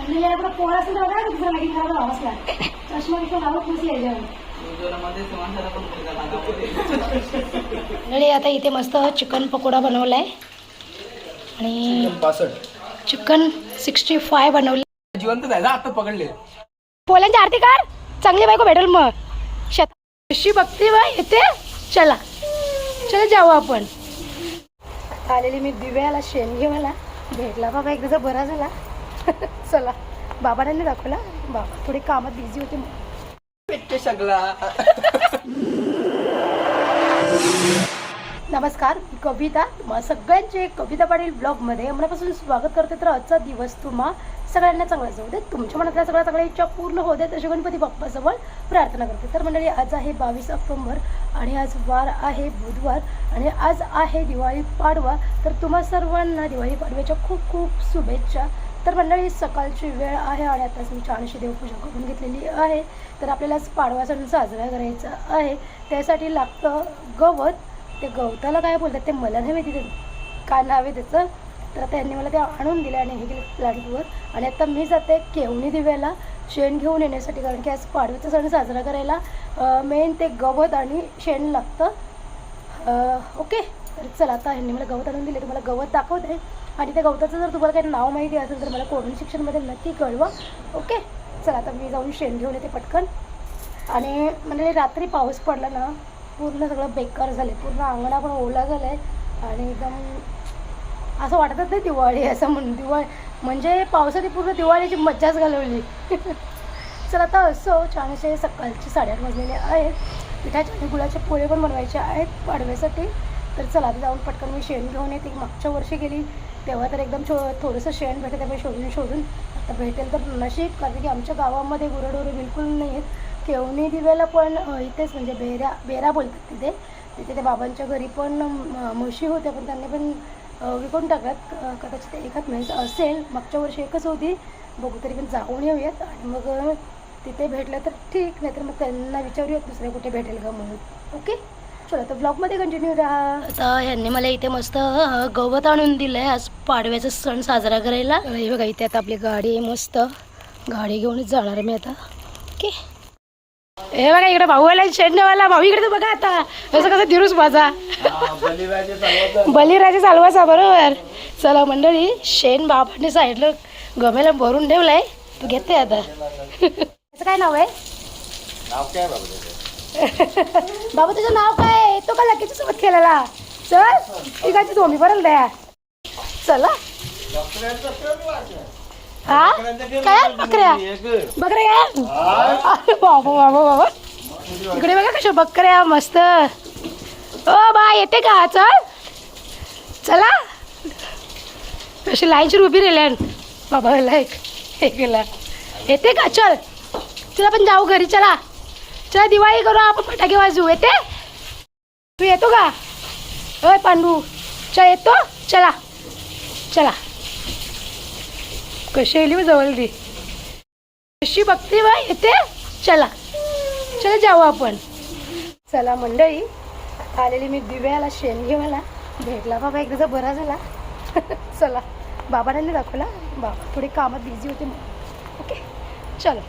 आणि याकडे पोळा असेल तर बघा दुसरा लागेल चष्मा तिथं लावत आणि आता इथे मस्त चिकन पकोडा बनवलाय. आणि चिकन सिक्स्टी फाय बनवले. जिवंत जायचं आता पकडले. पोल्यांची आरती कर. चांगली बायको भेटेल मग. शेत कशी बघते बा येते चला. चला जाऊ आपण. आलेली मी दिव्याला शेण घेवायला भेटला बाबा एकदा बरा झाला. चला. बाबांनी दाखवला? बाबा थोडी कामात बिझी होते सगळा. नमस्कार मी कविता. तुम्हा सगळ्यांचे कविता पाटील ब्लॉगमध्ये मनापासून स्वागत करते तर आजचा दिवस तुम्हा सगळ्यांना चांगला जाऊ दे तुमच्या मनातल्या सगळ्या सगळ्या इच्छा पूर्ण होऊ देत. अशी गणपती बाप्पाजवळ प्रार्थना करते. तर मंडळी आज आहे बावीस ऑक्टोंबर आणि आज वार आहे बुधवार आणि आज आहे दिवाळी पाडवा. तर तुम्हा सर्वांना दिवाळी पाडव्याच्या खूप खूप शुभेच्छा. तर मंडळी सकाळची वेळ आहे आणि आताच मी छानशी देवपूजा करून घेतलेली आहे. तर आपल्याला आज पाडवा सण साजरा करायचा आहे. त्यासाठी लागतं गवत. ते गवताला काय बोलतात ते मला नाही माहिती. ते काय नाव आहे त्याचं? तर त्यांनी मला ते आणून दिलं आणि हे केलं प्लॅटवर आणि आता मी जाते केवणी दिव्याला शेण घेऊन येण्यासाठी कारण की आज पाडव्याचा सण साजरा करायला मेन ते गवत आणि शेण लागतं. ओके तर चला आता ह्यांनी मला गवत आणून दिले. तुम्हाला गवत दाखवते. आणि त्या गवताचं जर तुम्हाला काही नाव माहिती असेल तर मला कोविड शिक्षणमध्ये नक्की कळवा. ओके चला आता मी जाऊन शेण घेऊन येते पटकन. आणि म्हणजे रात्री पाऊस पडला ना पूर्ण सगळं बेकार झाले पूर्ण अंगणा पण ओला झालं आहे आणि एकदम असं वाटतच नाही दिवाळी असं म्हणून दिवाळी. म्हणजे पावसाने पूर्ण दिवाळीची मज्जाच घालवली. चला आता असो. छानसे सकाळचे साडेआठ वाजलेले आहेत. पिठाच्या आणि गुळाचे पोळे पण बनवायचे आहेत पाडव्यासाठी तर चला आता जाऊन पटकन मी शेण घेऊन येते. मागच्या वर्षी गेली. तेव्हा तर एकदम छो थोडंसं शेण भेटतं त्यामुळे शोधून शोधून आता भेटेल तर नशीब कारण की आमच्या गावामध्ये गुरडोरे बिलकुल नाही आहेत केवणी दिव्याला पण इथेच म्हणजे बेरा बेरा बोलतात तिथे. तिथे त्या बाबांच्या घरी पण म्हशी होत्या पण त्यांनी पण विकून टाकल्यात. कदाचित एकाच म्हैस असेल मागच्या वर्षी एकच होती. बघू तरी पण जाऊन येऊयात. आणि मग तिथे भेटलं तर ठीक नाही तर मग त्यांना विचारूयात दुसऱ्या कुठे भेटेल का म्हणून. ओके? चला तर ब्लॉगमध्ये कंटिन्यू राहा. आता यांनी मला इथे मस्त गवत आणून दिलं आहे आज पाडव्याचा सण साजरा करायला. हे बघा इथे आता आपली गाडी आहे मस्त. गाडी घेऊनच जाणार आहे मी आता. ओके. हे बघा इकडे भाऊ आला शेंडेवाला. भाऊ इकडे तर बघा आता. असं कसं दिरूस माझा. बलिराजे चालवायचा बरोबर. चला मंडळी शेण बाबांनी साईडला गमेला भरून ठेवलाय. तू घेते आता. त्याचं काय नाव आहे? नाव काय बाबा तुझं नाव काय? तो का लकीच्या सोबत खेळायला? चल तिघाची दोन्ही बरं द्या. चला. हा? काय बकऱ्या? बकऱ्या या. अरे बाबा बाबा बाबा. इकडे बघा कशा बकऱ्या मस्त. ओ बा येते का? चल. चला. कशी लाईनची उभी राहिल्यान बाबा लाईक. हे केला. येते का? चल. चला पण जाऊ घरी चला. चला दिवाळी करू आपण फटाके वाजवू. येते? तू येतो का? अय पांडू चल येतो? चला. चला. कशी येली मग जवळ दी कशी बघते बा येते? चला. चला जाऊ आपण. चला मंडळी आलेली मी दिव्याला शेण घेवायला भेटला बाबा एकदा बरा झाला. चला. बाबांनी दाखवला. बाबा थोडी कामात बिझी होते मग ओके चलो.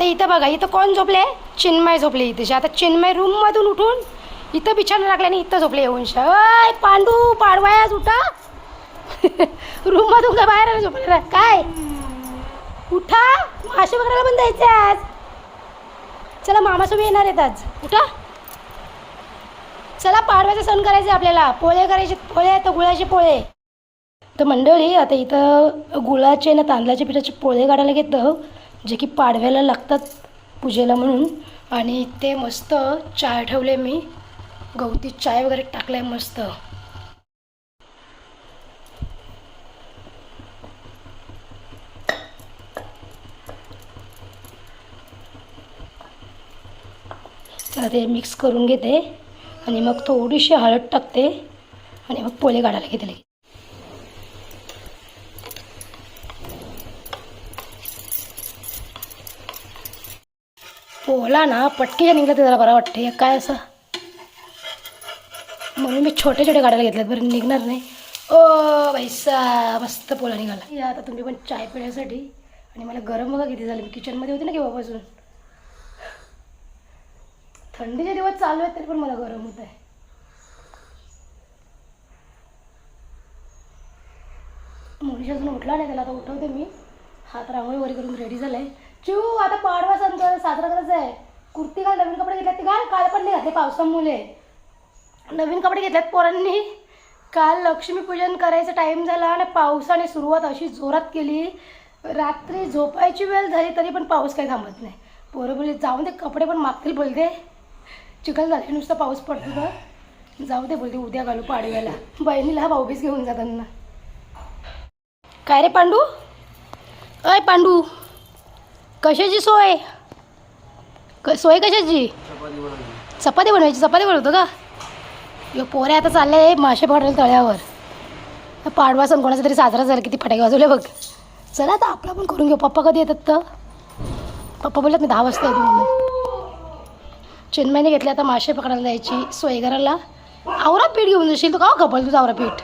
इथं बघा इथं कोण झोपले? चिन्मय झोपले इथे आता चिन्मय रूम मधून उठून इथं बिछाना लागले आणि इथं झोपले येऊन. अय पांडू पाडवायाच उठा रूम मधून बाहेर आले झोपले काय? उठा. मासे बघायला पण जायचे आज. चला मामासोबत येणार आहेत आज. उठा. चला पाडव्याचा सण करायचे आपल्याला. पोळे करायचे पोळे तर गुळाचे पोळे. तर मंडळी आता इथं गुळाचे ना तांदळाच्या पिठाचे पोळे काढायला घेतं जे की पाडव्याला लागतात पूजेला म्हणून. आणि ते मस्त चाय ठेवले मी. गवती चाय वगैरे टाकलाय मस्त. तर ते मिक्स करून घेते. आणि मग थोडीशी हळद टाकते. आणि मग पोळे काढायला घेते ओला ना पटकीच्या निघला तर जरा बरा वाटते हे काय असं? म्हणून मी छोटे छोटे काढायला घेतलेत बरं निघणार नाही. ओ पैसा मस्त पोला निघाला. या आता तुम्ही पण चाय पिण्यासाठी. आणि मला गरम बघा किती झालं. मी किचनमध्ये होते ना केव्हापासून. थंडीचे दिवस चालू आहेत तरी पण मला गरम होत आहे. मनीष अजून उठला नाही त्याला आता उठवते मी. हात रांगोळी वगैरे करून रेडी झालाय. चिऊ आता पाडवा सण कर साजरा करायचा आहे. कुर्ती घाल नवीन कपडे घेतल्यात ते घाल. काल पण नाही घातले पावसामुळे. नवीन कपडे घेतल्यात पोरांनी. काल लक्ष्मीपूजन करायचा टाईम झाला आणि पावसाने सुरुवात अशी जोरात केली. रात्री झोपायची वेळ झाली तरी पण पाऊस काही थांबत नाही. पोरं बोलले जाऊन दे कपडे पण मागतील बोलते चिखल झाले नुसतं पाऊस पडतो तर. जाऊ दे बोलते उद्या घालू पाडव्याला. बहिणीला हा भाऊबीज घेऊन जाताना काय रे पांडू? अय पांडू! कशाची सोय? क सोय कशाची? चपाती बनवायची चपाती बनवतो का? यो पोरे आता चालले मासे पकडायला तळ्यावर. पाडवा सण कोणाचा तरी साजरा झाला किती फटाके वाजवले बघ. चला आता आपला पण करून घेऊ. पप्पा कधी येतात तर? पप्पा बोलत मी दहा वाजता येतो म्हणून. चिन्मयने घेतले आता मासे पकडायला जायची सोय करायला. आवरा पीठ घेऊन जाशील तू का कपल तुझं आवरा पीठ?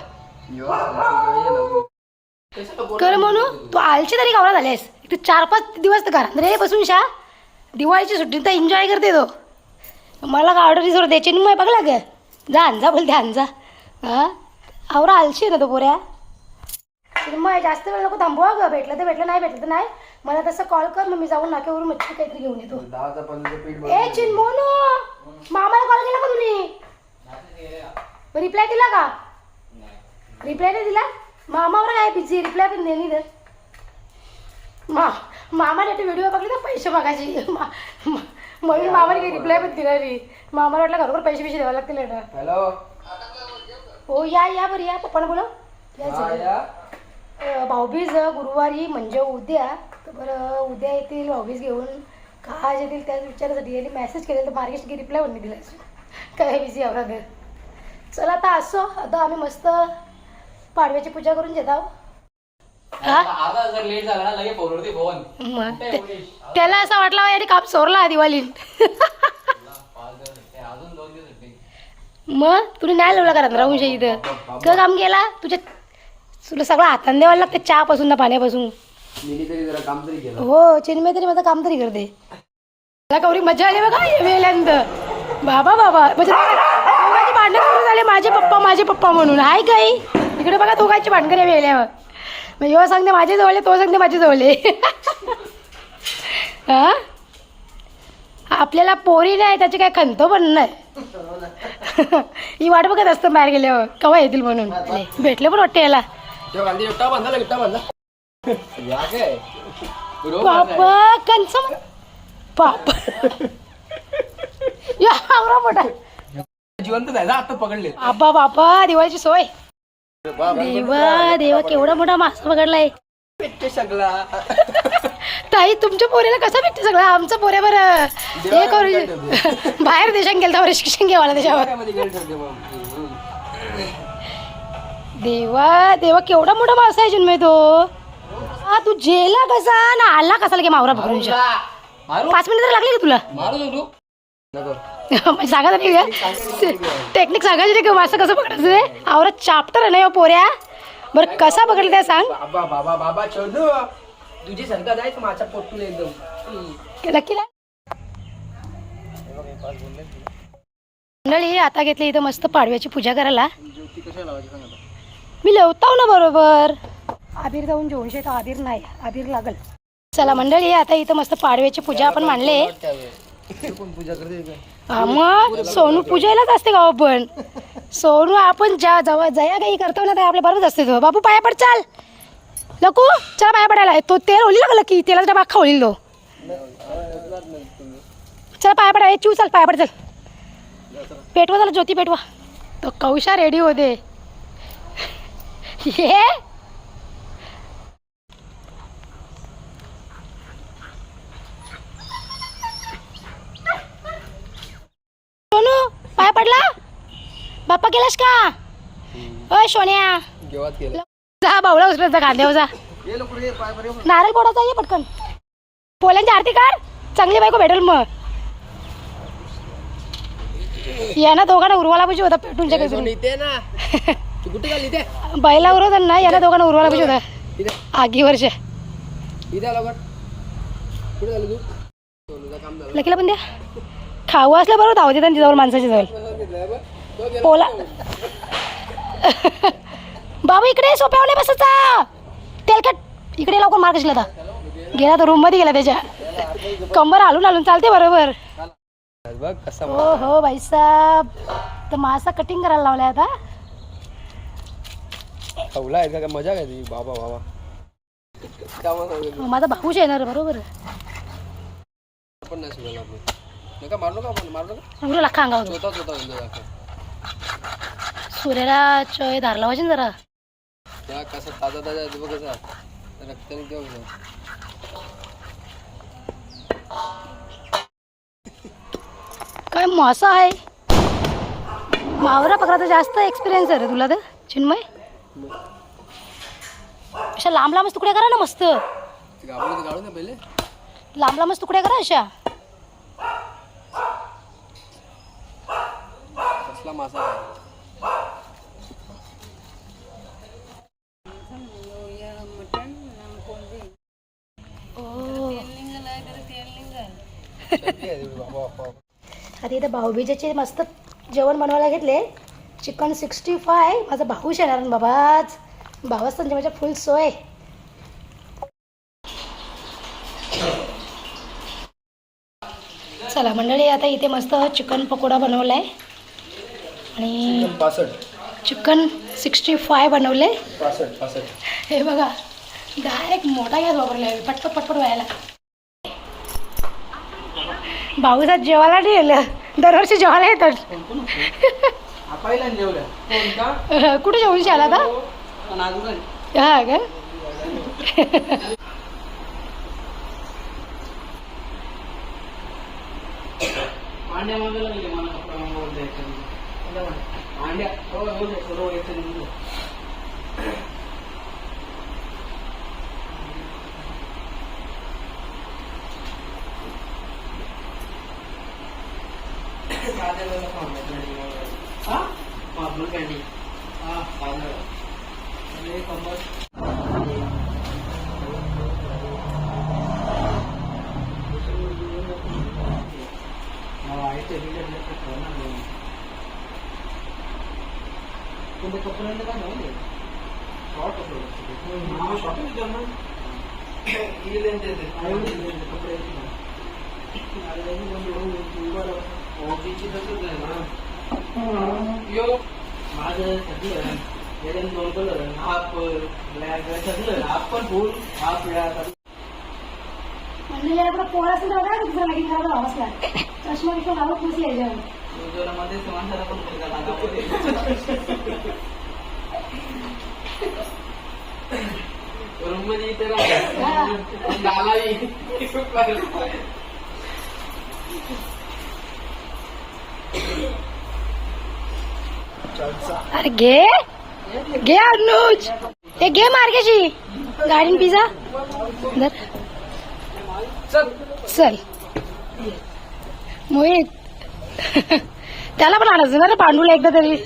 कर म्हणून तू आलची तरी गावला झालेस? एक चार पाच दिवस तर घरात रे बसून शा दिवाळीची सुट्टी तर एन्जॉय करते तो. मला का ऑर्डर रिसोर द्यायची मग बघला ग जा अंजा बोलते अंजा. हा? आवरा आलशी ना तो पोऱ्या. मग जास्त वेळ नको थांबवा ग. भेटलं तर भेटलं नाही भेटलं तर नाही. मला तसं कॉल कर मग मी जाऊन नाक्यावरून मच्छी काहीतरी घेऊन येतो. ए चिन्मोनो! मामाला कॉल केला का तुम्ही? रिप्लाय दिला का? रिप्लाय नाही दिला? मामावर काय बिझी रिप्लाय पण दे मा मामाने ते व्हिडिओ बघले तर पैसे मागायचे मा- मा- म्हणून मामाने काही रिप्लाय पण दिला नाही. मामाला वाटलं घरोबर पैसे पैसे द्यावे लागतील ना. हॅलो हो या या बरं या. जरा. या अ, भाऊबीज गुरुवारी म्हणजे उद्या. तर बरं उद्या येतील भाऊबीज घेऊन. का आज येतील त्याच विचारासाठी यांनी मेसेज केलेला तर मार्गेश की रिप्लाय पण नाही दिला. अजून. काय बिझी आवरा घर चला आता असो. आता आम्ही मस्त पाडव्याची पूजा करून घेत आहोत. हा? अर्धा जर लेट झाला ना लगेच फोनवरती फोन मग ते- त्याला असं वाटलं दिवाळीत अजून दोन दिवस सुट्टी. मग तुला नाही लावला का राहून इथं? का काम केला? तुझ्या तुला सगळं हाताने द्यावं लागतं चहापासून ना पाण्यापासून. मिनी तरी जरा काम तरी केलं. हो चिन्मय तरी माझं काम तरी करते. मला कवरी मजा आली बघा हे बाबा बाबा. म्हणजे दोघांची भांडणं सुरू झाले माझे पप्पा माझे पप्पा म्हणून. हाय काही. इकडे बघा दोघांची भांडणं या वेळेवर मग ह्यो सांगते माझे जवळ तो सांगते माझे जवळ आहे. हा? आपल्याला पोरी नाही त्याची काय खंत पण नाही ही वाट बघत असतं बाहेर गेल्यावर केव्हा येतील म्हणून. भेटले पण वाटते याला. पापा कंच पाप या आवरा मोठा. जिवंत आता पकडले बाबा बापा दिवाळीची सोय. देवा देवा केवढा मोठा मासा पकडलाय. पेट्टे सगळा. ताई तुमच्या पोऱ्याला कसं भेटते सगळं? आमचं पोऱ्या बरं. हे करू बाहेर देशात गेलं तर शिक्षण घ्यावाला त्याच्यावर. देवा देवा केवढा मोठा मासा आहे जन्मे तो. हा तू जेला कसा ना आला कसा लगे मावरा मारू? पाच मिनिटं तर लागले का तुला? का टेक्निक सांगायची नाही का मासा कसं पकडायचं ते आवरत चाप्टर आहे ना ह्यो पोऱ्या. बरं कसा पकडलं ते सांग. बाबा बाबा बाबा तुझी पोटून एकदम. नक्की मंडळी आता घेतली इथं मस्त पाडव्याची पूजा करायला. मी लवताव ना बरोबर. आबीर जाऊन जेवण शेत आबीर नाही. आबीर लागल. चला मंडळी आता इथं मस्त पाडव्याची पूजा आपण मांडले. पूजा करते हा, मग सोनू पूजायलाच असते गाव हो पण? सोनू आपण ज्या जवळ जया काही करतो ना ते आपल्या बरोबर असते तो. बाबू पाया पड चाल. लकू चला पाया पडायला. तो तेल ओली लागलं की तेलाचा डबा अख्खा होईल तो. चला पाया पडा चू चल पाया पड चल. पेटवा चला ज्योती पेटवा. तो कौशा रेडी होते. हे सोनू पाया पडला बाप्पा गेलास का? अय सोन्या. जेवात केलं जा बावला उचलत कांद्यावर जा. ये लोक रे पाय बरे नारळ फोडायचा ये पटकन. पोल्यांची आरती कर. चांगली बायको भेटेल मग. यांना दोघांना उरवाला पाहिजे होता पेटून इथे ना. तू कुठे इथे? बैला उरवत ना यांना दोघांना उरवाला पाहिजे होता. इथे. आगीवरच्या इथे आला लवकर कुठे झालं तू? सोनूचं काम झालं लकीला पण द्या. खाऊ असल्या बरोबर धावत येतात तिच्यावर माणसाची जवळ. पोला बाबा इकडे सोप्यावर नाही बसायचा. तेलकट इकडे लवकर मार कशी गेला तर रूममध्ये गेला त्याच्या. कंबर हलून हलून चालते बरोबर. हो हो भाई साहेब तर मासा कटिंग करायला लावलाय आता. खवला आहे का? मजा काय तुझी बाबा बाबा. माझा भाऊच येणार बरोबर. आपण नाही शिकवलं आपण नका मारू नका आपण मारू नका. उरला लाखा अंगावर स्वतः स्वतः दाखव. सूर्याला चोय धार लावायची ना जरा. त्या कसा ताजा ताजा आहे बघ रक्ताने कसं काय मासा आहे? मावरा पकडाचा जास्त एक्सपिरियन्स आहे रे तुला तर चिन्मय. अशा लांब लांबच तुकड्या करा ना मस्त. ते गाबडं तर काढू ना पहिले. लांब लांबच तुकड्या करा अशा. कसला आहे आता इथं भाऊबीजेचे मस्त जेवण बनवायला घेतले. चिकन सिक्स्टी फाय माझा भाऊच येणार बाबाच भावाच त्यांच्या माझ्या फुल सोय. चला मंडळी आता इथे मस्त चिकन पकोडा बनवला आहे आणि चिकन सिक्स्टी फाय बनवले. हे बघा डायरेक्ट मोठा गॅस वापरला आहे. पटपट पटपट व्हायला. भाऊसात जेवायला नाही येलं दरवर्षी जेवायला येतात. कुठे जेवून आता? पण अजून हा का? मांड्या मागायला लागले मला कपडा मागवून द्यायचा हो सर्व यायचं निघून हा मार्बल कॅन्डी हा साधं आणि कंबर यो माझं सगळं याच्यात दोन कलर हाफ ब्लॅक सगळं. हाफ पण फुल हाफ ब्लॅक म्हणजे याला पोळा असेल तर काय असला चष्मा बिष्मा लावत नसले याच्यावर. मध्ये माणसाला पण मध्ये इथे अरे घे. घे अनुज. हे घे मार्गेशी. गाडीन पिझ्झा धर. चल. मोहित. त्याला पण आणायचं ना रे पांडूला एकदा तरी.